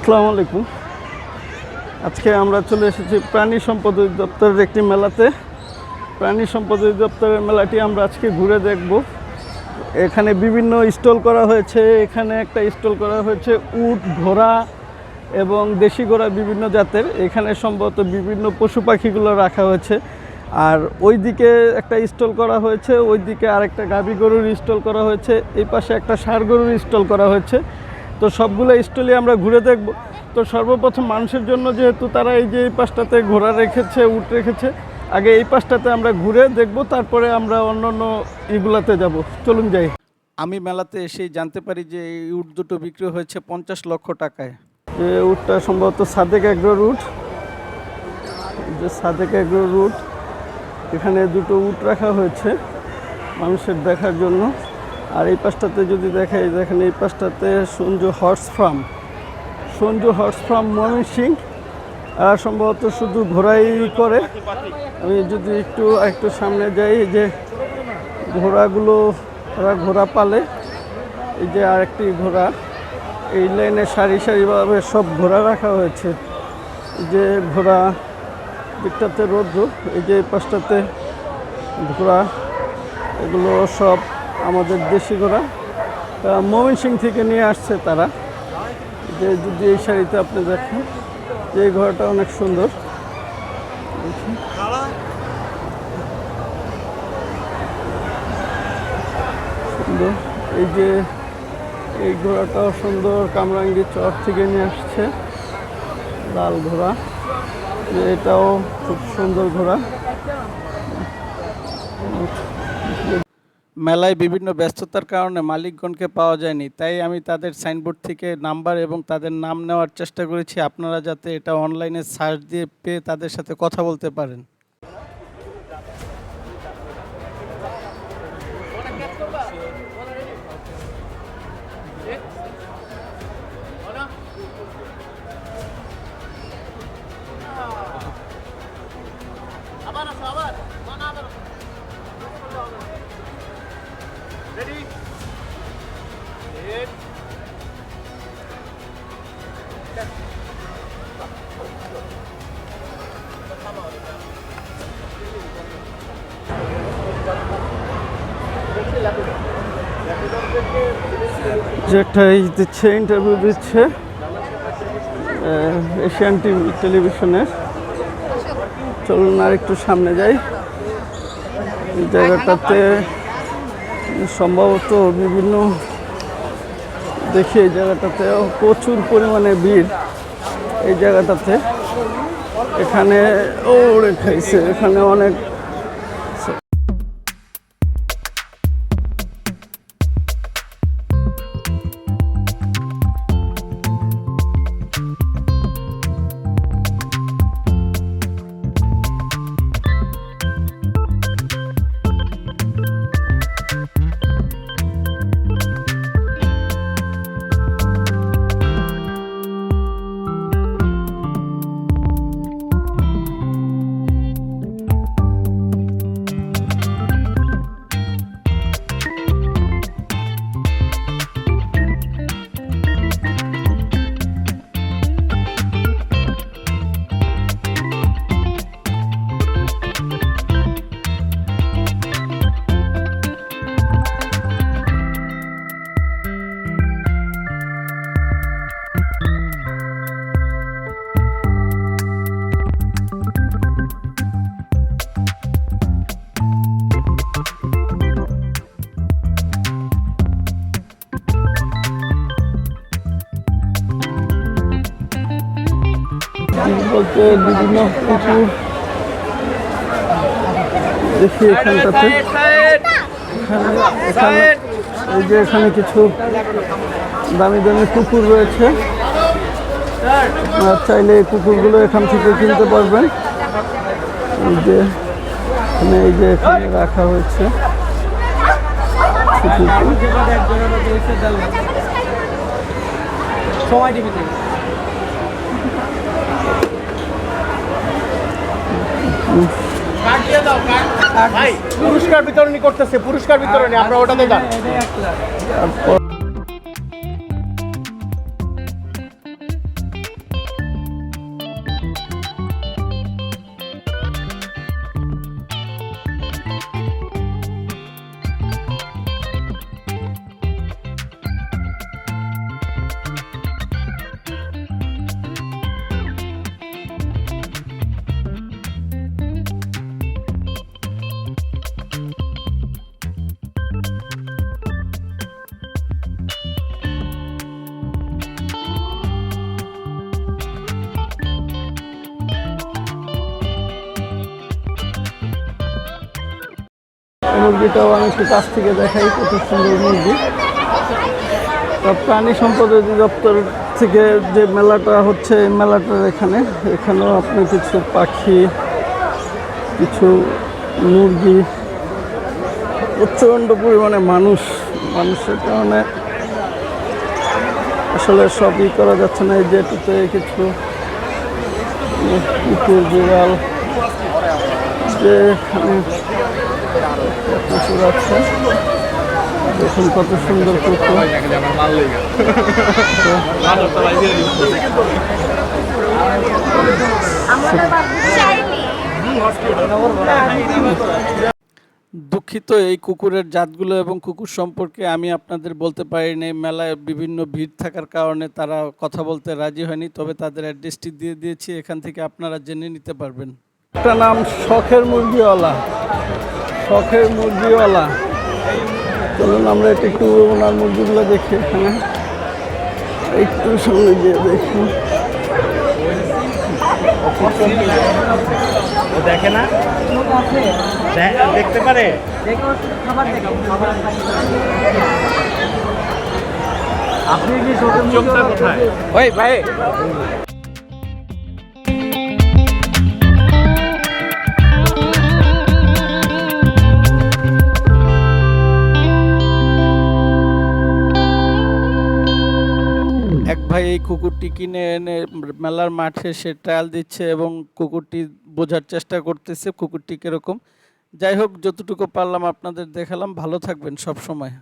আসসালামু আলাইকুম। আজকে আমরা চলে এসেছি প্রাণী সম্পদ অধিদপ্তরের একটি মেলাতে। প্রাণী সম্পদ অধিদপ্তরের মেলাটি আমরা আজকে ঘুরে দেখব। এখানে বিভিন্ন স্টল করা হয়েছে। এখানে একটা স্টল করা হয়েছে উট, ঘোড়া এবং দেশি ঘোড়া বিভিন্ন জাতের। এখানে সম্ভবত বিভিন্ন পশু পাখিগুলো রাখা হয়েছে। আর ওইদিকে একটা স্টল করা হয়েছে, ওইদিকে আরেকটা গাভী গরুর স্টল করা হয়েছে। এই পাশে একটা ষাঁড় গরুর স্টল করা হয়েছে। তো সবগুলো স্টলই আমরা ঘুরে দেখব। তো সর্বপ্রথম মানুষের জন্য যেহেতু তারা এই যে এই পাশটাতে ঘোড়া রেখেছে উট রেখেছে আগে এই পাশটাতে আমরা ঘুরে দেখব তারপরে আমরা অন্য অন্য ইগুলাতে যাব। চলুন যাই। আমি মেলাতে এসেই জানতে পারি যে এই উট দুটো বিক্রি হয়েছে পঞ্চাশ লক্ষ টাকায়। যে উটটা সম্ভবত সাদেক এগ্রো রুট যে সাদেক এগ্রো রুট এখানে দুটো উট রাখা হয়েছে মানুষের দেখার জন্য। আর এই পাশটাতে যদি দেখাই, দেখেন এই পাশটাতে Sanju horse farm Sanju horse farm Mymensingh সম্ভবত শুধু ঘোড়াই করে। আমি যদি একটু একটু সামনে যাই যে ঘোড়াগুলো ওরা ঘোড়া পালে। এই যে আরেকটি ঘোড়া। এই লাইনে সারি সারিভাবে সব ঘোড়া রাখা হয়েছে। যে ঘোড়া, দিকটাতে রৌদ্র। এই যে পাশটাতে ঘোড়া। এগুলো সব আমাদের দেশি ঘোড়া। মোমিন সিং থেকে নিয়ে আসছে তারা। যে যদি এই শাড়িতে আপনি দেখেন, যে এই ঘোড়াটা অনেক সুন্দর। সুন্দর। এই যে এই ঘোড়াটাও সুন্দর কামরাঙ্গি চর থেকে নিয়ে আসছে। লাল ঘোড়া। এটাও খুব সুন্দর ঘোড়া। মেলায় বিভিন্ন ব্যস্ততার কারণে মালিকগণকে পাওয়া যায়নি। তাই আমি তাদের সাইনবোর্ড থেকে নাম্বার এবং তাদের নাম নেওয়ার চেষ্টা করেছি। আপনারা যাতে এটা অনলাইনে সার্চ দিয়ে পেয়ে তাদের সাথে কথা বলতে পারেন। যেটা এই দিচ্ছে ইন্টারভিউ দিচ্ছে এশিয়ান টিভি টেলিভিশনের চলুন আর একটু সামনে যাই। জায়গাটাতে সম্ভবত বিভিন্ন দেখি এই জায়গাটাতে প্রচুর পরিমাণে ভিড় এই জায়গাটাতে। এখানে ওরে খাইছে, এখানে অনেক বলতে বিভিন্ন পুকুর দেখি এখানটাতে। এখানে এই যে এখানে কিছু দামি দামি কুকুর রয়েছে। চাইলে এই কুকুরগুলো এখান থেকে কিনতে পারবেন। এই যে এখানে, এই যে এখানে রাখা হয়েছে। সময় টিভিতে ভাই পুরস্কার বিতরণী করতেছে পুরস্কার বিতরণী আমরা ওটাতে যান। মুরগিটাও আমি একটু কাছ থেকে দেখাই, কত সুন্দর মুরগি। প্রাণী সম্পদ অধিদপ্তর থেকে যে মেলাটা হচ্ছে, এই মেলাটার এখানে। এখানেও আপনি কিছু পাখি, কিছু মুরগি, প্রচণ্ড পরিমাণে মানুষ, মানুষের কারণে আসলে সবই করা যাচ্ছে না। এই যেটাতে কিছু কুকুর যে এখানে কুকুর আছে। দেখুন কত সুন্দর কুকুর। দুঃখিত এই কুকুরের জাতগুলো এবং কুকুর সম্পর্কে আমি আপনাদের বলতে পারিনি। মেলায় বিভিন্ন ভিড় থাকার কারণে তারা কথা বলতে রাজি হয়নি তবে তাদের অ্যাড্রেসটি দিয়ে দিয়েছি এখান থেকে আপনারা জেনে নিতে পারবেন। একটা নাম শখের মুরগিওয়ালা। শখের মুরগিওয়ালা। চলুন আমরা এটা একটু ওনার মুরগিগুলো দেখি এখানে। একটু সামনে গিয়ে দেখি। দেখে না? দেখতে পারে? আপনি কি চোখটা কোথায়? ওই ভাই। কুকুরটি কিনে এনে মেলার মাঠে সে ট্রায়াল দিচ্ছে এবং কুকুরটি বোঝার চেষ্টা করতেছে কুকুরটি কীরকম। যাই হোক, যতটুকু পারলাম আপনাদের দেখালাম। ভালো থাকবেন সব সময়